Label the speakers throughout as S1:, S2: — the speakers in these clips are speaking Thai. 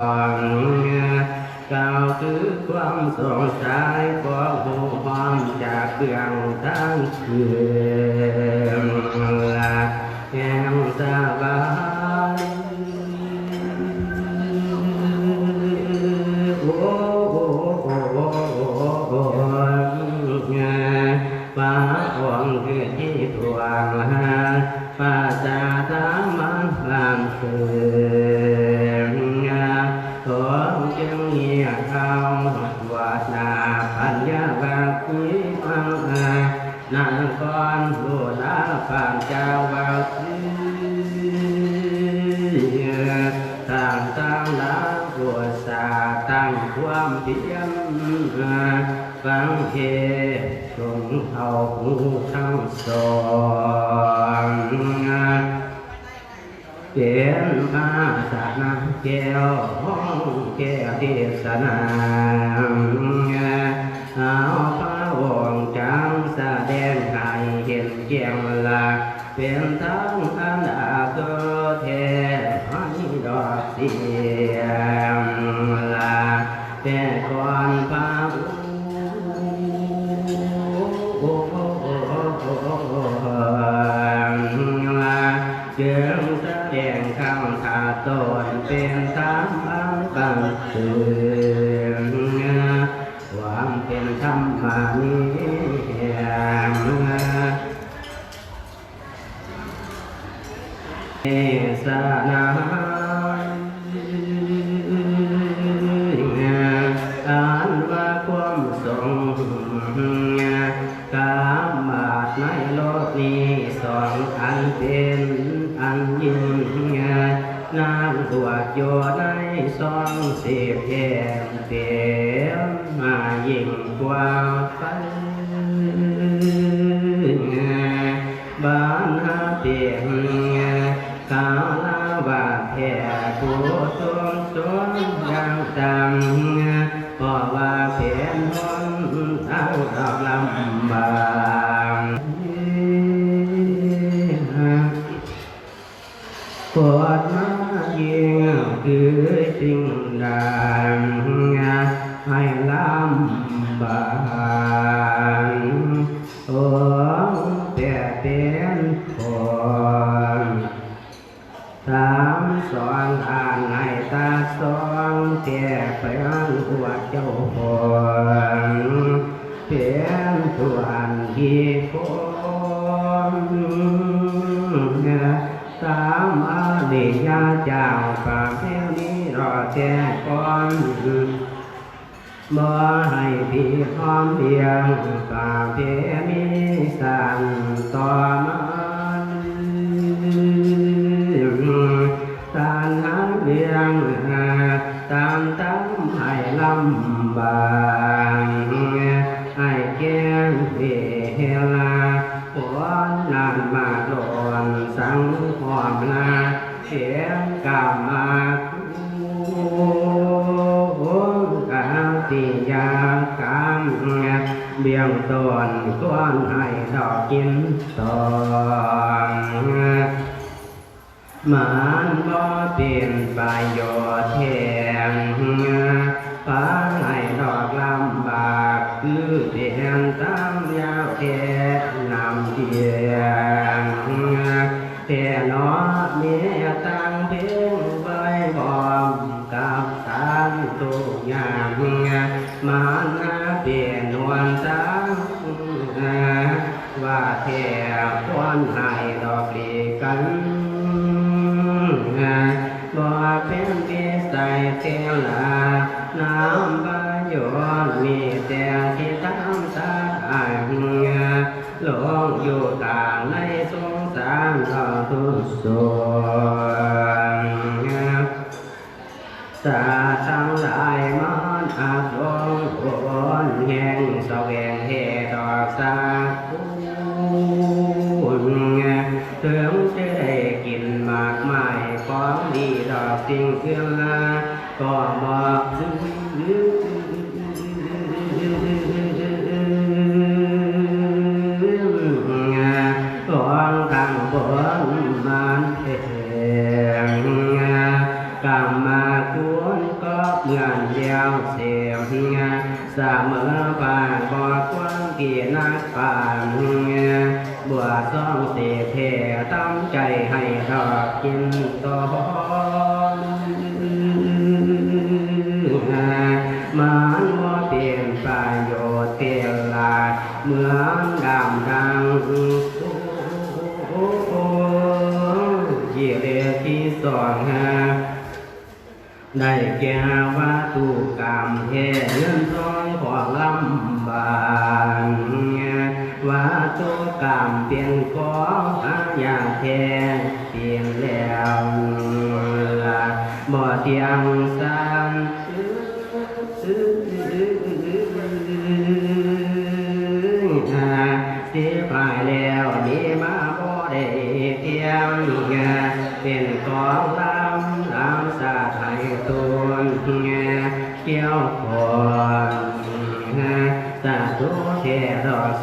S1: กล่าวคือความสงสัยของผู้ความจากเบื้องทาง จึงเงีเขาวาสนาปัญญาบาคุยฟังอานางกรดูลาผ่านเจ้าวาคุต่างต่างลาบัวสาตั้งความเพียรฟังเทศงเอาทั้งสอง เป็นพระสนาแก้วห้องแก้วเทศนาเอาพระวงจังแสดงให้เห็นแจ้งหลักเป็นทั้งอนาคตเทให้ดอกเสี เป็นธรรมอันบังเกิดควางเป็นธรรมานิเอสนา องเสียแก่เต็มมายิ่งกว่าไปบ้านหาเตียงกาลาบาดแผลผู้ทรงสวนยางดังเพราะ สิ่งดังให้ลำบากโอ้แต่เป็นคนสามอานให้ตาสองแก่ไปอันหัวเจ้าคนเพียนตัวอันที่คนสามเดียเจ้าป่าเที่ยวนี้รอแก่ก่อนบ่ให้พี่พร้อมเพียงป่าเพมีสันต่อมันสานหาเพียงตามตั้งให้ลำบากให้แก้งเวลาฝนนานมาโด นามนาเถกามาคูกาติยากามเบี่ยงตนก้อนให้ดอกกินตอนมันบ่เป็นประโยชน์แทาทั้งหลายมันอาจลงโอนแห่งสวงเหตุดอกสาคูถึงจะได้กินมากมายของดีดอกสิ่งเอื้อก็บอกถึงของทางบนมา เหมือนเดียวเสียงเฮียสมอปานบอกความกี่นักปานบัวซ่องเสเทตั้งใจให้ดอกกินตอนมันว่าเปลี่ยนประโยชน์เปลี่ยนลายเหมือนดำดังโอ้โอ้เยี่ยเดที่สองฮะได้ งของลำบากว่าตุกรรมเปลี่ยนขอ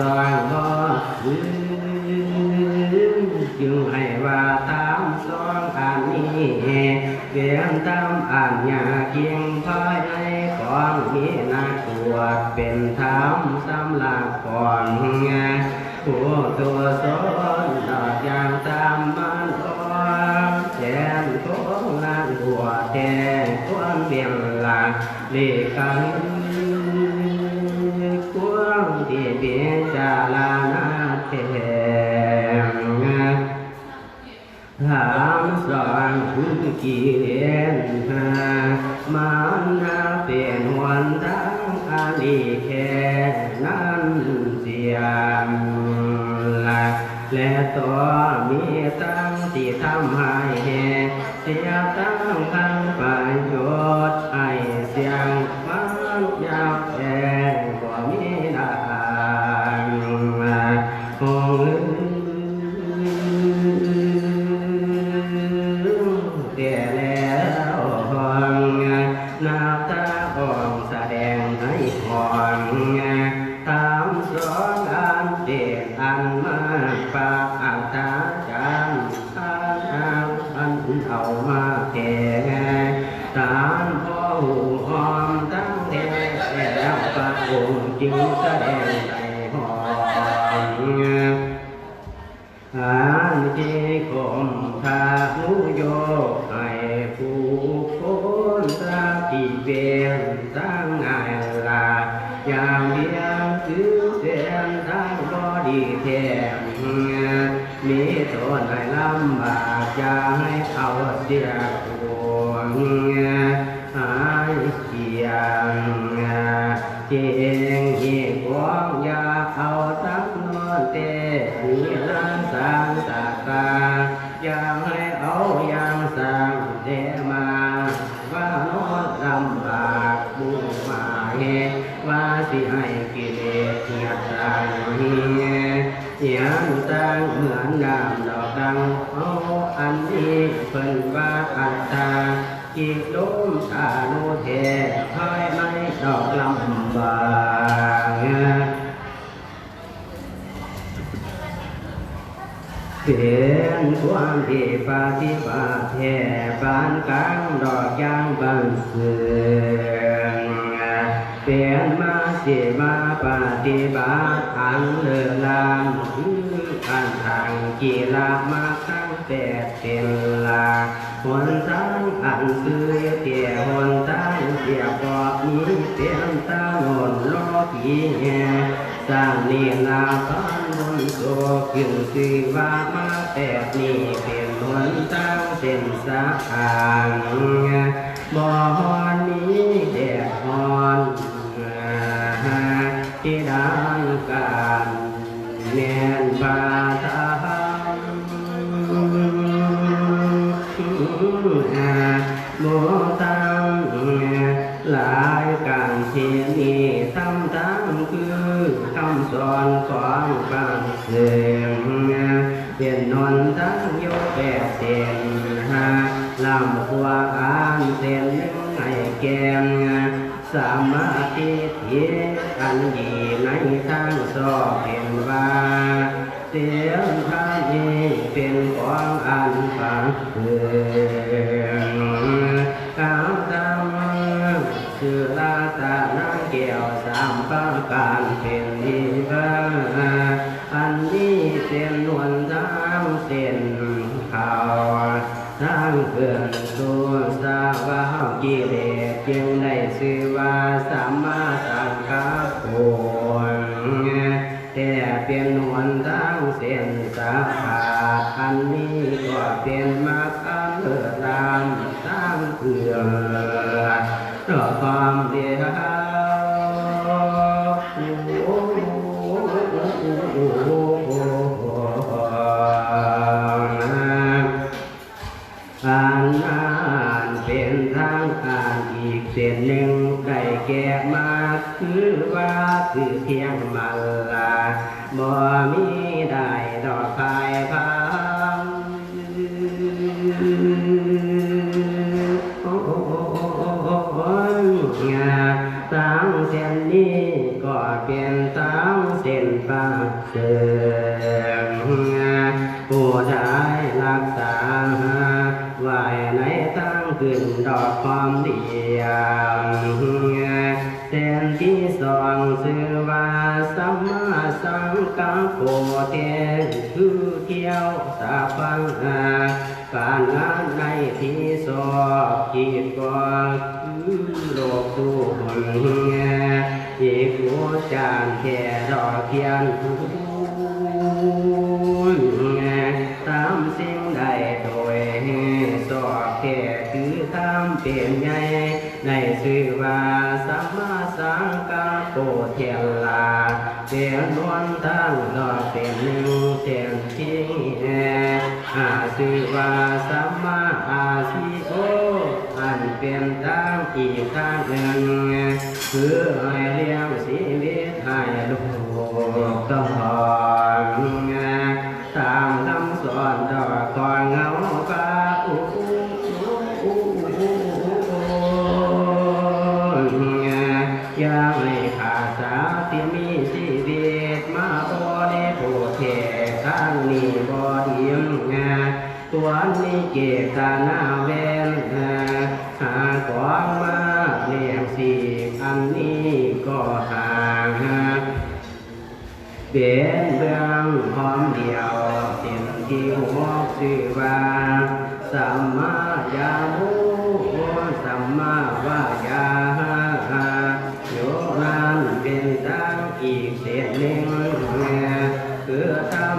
S1: ซอยบ่จึงให้ว่าตามสองอันนี้เวียนตามอันยาเกียงภายในของมีนักตรวจเป็นธรรมสำหรับก่อนผู้ตัวสนดอกยางตามมันก่อนแทนของนักตรวจแทนความเบียงหลักเลีกัน เรียนหามานนาเป็นวันดังอาลีแค่นั้นเสียงละและต่อมีตั้งที่ทำให้เสียตั้งทางประโยชน์ ปาอัตตาจารย์อันเอาอันเอามาแก่ตามพ่อหูหอมตั้งแต่แล้วพระองค์จึงแสดงในหอมอันที่คมทานุโยให้ผู้คนรักที่เป็นตั้งไงลาอย่างเดียว ดีแทนมีตัวไหนลำบากจะให้เอาเสียกวงหายเกียงเจงเหี่กวงอยาเอาตั้งนอนเตมี อัตตาจิตโลมชาโนเทภายในดอกลำบากเป็นความที่ปาฏิปาแท่ปานกลางดอกยางบางเสืองเป็นมาสิมาปฏิบัติอันเลื่อนลานคืออันทางกีฬามาตั้งแต่เป็นลา หนทางอันคือเตี่ยหนทางเตี่ยบอกมีเตียนตาหนนโลกีแห่สร้างนี่นาตอนบนโตขึ้นสิว่ามาแต่นี้เป็นหนทางเป็นสะอางบ่ฮอนนี้แดดฮอนที่ดังการแน่นบาตา ยการเทียนีทำทั้งคือคำสอนของบางเสียงเป็นนนทั้งโยแปดเสียน เลสจึงได้ชื่อว่าสัมมาสังกัปปะแต่เป็นหนวลทางเส้นสาขาอันนี้ เส้นหนึ่งได้แก่มาคือว่าคือเพียงมาลาบ่มีได้ดอกภายพังโอ้โอ้โอ้โอ้โอ้โอ้งาทางเส้นนี้ก็เป็นทางเส้นปากเสือ งกัปปะเทนคือเที่ยวสาฟังการงานในที่สอบคิดก็คือโลกทุกคนอีกหัวจานแค่ดอกเทียนตามสิ่งใดโดยสอบแค่คือทำเป็นใหญ่ในชื่อว่าสัมมาสังกัปปเทียน เสียนวนทั้งดอกเป็นหนึ่งเตียนทีแห่อาสือว่าสัมมาอาสิโออันเป็นทางอีกทางหนึ่งคือให้เลี้ยงชีวิตให้ลูกต้อง อยาไม่ขาดสาที่มีชีวิตมาพอได้ผู้เททางนี้บ่เดียมตัวนี้เกตนาเวนหาของมาเลียงสีอันนี้ก็ห่างเป็นเรื่องหอมเดียวสิ่งที่หัวชื่อว่าสัมมายามุสัมมาวาย อีกเศษหนึ่งคือตา